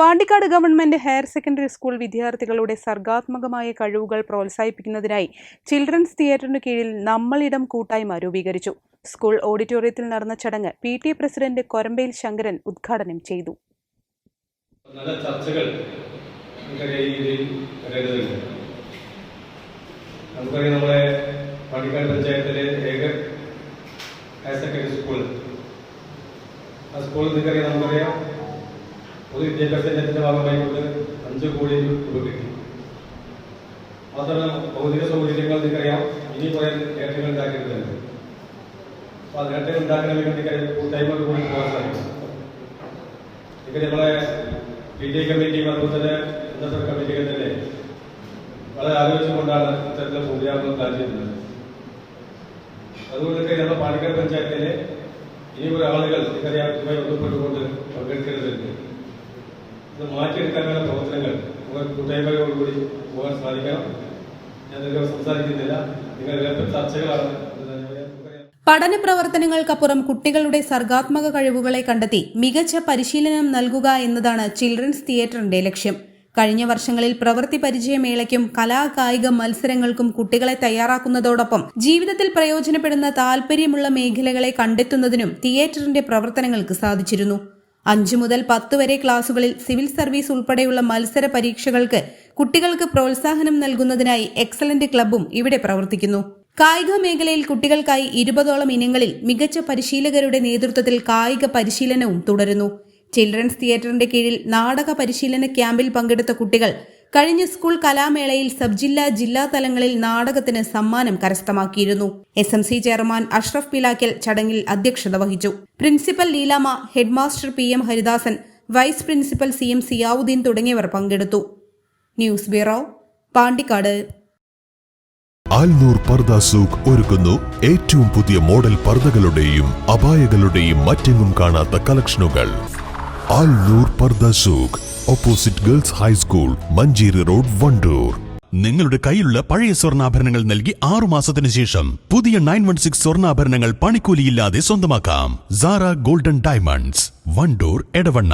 Pandikkad government higher secondary school വിദ്യാർത്ഥികളുടെ സർഗാത്മകമായ കഴിവുകൾ പ്രോത്സാഹിപ്പിക്കുന്നതിനായി ചിൽഡ്രൻസ് തിയേറ്ററിനു കീഴിൽ നമ്മളിടം കൂട്ടായ്മ രൂപീകരിച്ചു. സ്കൂൾ ഓഡിറ്റോറിയത്തിൽ നടന്ന ചടങ്ങ് P T president Korambayil Sankaran ഉദ്ഘാടനം ചെയ്തു. നല്ല ചർച്ചകൾ പഞ്ചായത്തിലെ ഏക ഹയർ സെക്കൻഡറി സ്കൂൾ. ആ സ്കൂൾ നിങ്ങൾക്കറിയാം നമുക്കറിയാം പൊതു വിദ്യാഭ്യാസ രംഗത്തിന്റെ ഭാഗമായിക്കൊണ്ട് അഞ്ച് കോടി രൂപ കിട്ടി. മാത്രമല്ല ഭൗതിക സൗകര്യങ്ങൾ നിങ്ങൾക്കറിയാം. ഇനി കുറെ നേട്ടങ്ങൾ ഉണ്ടാക്കിയിട്ടുണ്ട്. അപ്പൊ ആ നേട്ടങ്ങൾ ഉണ്ടാക്കണമെങ്കിൽ നിങ്ങൾക്കറിയാം കൂട്ടായ്മ കൂടി പോകാൻ സാധിക്കും. ഇങ്ങനെ നമ്മളെ പി ടി കമ്മിറ്റിയും അതുപോലെ തന്നെ ഇന്നത്തെ കമ്മിറ്റികൾ തന്നെ വളരെ ആലോചിച്ചുകൊണ്ടാണ് ഇത്തരത്തിലെ പ്രോഗ്രാമുകൾ പ്ലാൻ ചെയ്യുന്നത് അതുകൊണ്ട് നമ്മുടെ പാലക്കാട് പഞ്ചായത്തിലെ ഇനി ഒരു ആളുകൾ ഇങ്ങനെ ഇതുമായി ബന്ധപ്പെട്ടുകൊണ്ട് പങ്കെടുക്കരുതുണ്ട് ഇത് മാറ്റിയെടുക്കാനുള്ള പ്രവർത്തനങ്ങൾ നമുക്ക് കൂട്ടായ്മയോടുകൂടി പോകാൻ സാധിക്കണം. ഞാൻ നിങ്ങൾ സംസാരിക്കുന്നില്ല നിങ്ങൾ ചർച്ചകളാണ് പഠന പ്രവർത്തനങ്ങൾക്കപ്പുറം കുട്ടികളുടെ സർഗാത്മക കഴിവുകളെ കണ്ടെത്തി മികച്ച പരിശീലനം നൽകുക എന്നതാണ് ചിൽഡ്രൻസ് തിയേറ്ററിന്റെ ലക്ഷ്യം. കഴിഞ്ഞ വർഷങ്ങളിൽ പ്രവൃത്തി പരിചയമേളയ്ക്കും കലാ കായിക മത്സരങ്ങൾക്കും കുട്ടികളെ തയ്യാറാക്കുന്നതോടൊപ്പം ജീവിതത്തിൽ പ്രയോജനപ്പെടുന്ന താൽപ്പര്യമുള്ള മേഖലകളെ കണ്ടെത്തുന്നതിനും തിയേറ്ററിന്റെ പ്രവർത്തനങ്ങൾക്ക് സാധിച്ചിരുന്നു. അഞ്ചു മുതൽ പത്ത് വരെ ക്ലാസുകളിൽ സിവിൽ സർവീസ് ഉൾപ്പെടെയുള്ള മത്സര പരീക്ഷകൾക്ക് കുട്ടികൾക്ക് പ്രോത്സാഹനം നൽകുന്നതിനായി എക്സലന്റ് ക്ലബും ഇവിടെ പ്രവർത്തിക്കുന്നു. കായിക മേഖലയിൽ കുട്ടികൾക്കായി ഇരുപതോളം ഇനങ്ങളിൽ മികച്ച പരിശീലകരുടെ നേതൃത്വത്തിൽ കായിക പരിശീലനവും തുടരുന്നു. ചിൽഡ്രൻസ് തിയേറ്ററിന്റെ കീഴിൽ നാടക പരിശീലന ക്യാമ്പിൽ പങ്കെടുത്ത കുട്ടികൾ കഴിഞ്ഞ സ്കൂൾ കലാമേളയിൽ സബ് ജില്ലാ ജില്ലാ തലങ്ങളിൽ നാടകത്തിന് സമ്മാനം കരസ്ഥമാക്കിയിരുന്നു. S M C chairman Ashraf Pilakkal ചടങ്ങിൽ അധ്യക്ഷത വഹിച്ചു. Principal Leelama headmaster P M Haridasan vice principal C M Siyavudheen തുടങ്ങിയവർ പങ്കെടുത്തു. News bureau Pandikkad. ആൽനൂർ പർദ സൂഖ് ഒരുക്കുന്നു. ഏറ്റവും പുതിയ മോഡൽ പർദകളുടെയും അപായകളുടെയും മറ്റെങ്ങും കാണാത്ത കളക്ഷനുകൾ. ആൽനൂർ പർദ സൂഖ്. Opposite girls high school Manjeri road Wandoor. നിങ്ങളുടെ കയ്യിലുള്ള പഴയ സ്വർണാഭരണങ്ങൾ നൽകി ആറു മാസത്തിന് ശേഷം പുതിയ നയൻ വൺ സിക്സ് സ്വർണാഭരണങ്ങൾ പണിക്കൂലിയില്ലാതെ സ്വന്തമാക്കാം. Sara golden diamonds Wandoor Edavanna.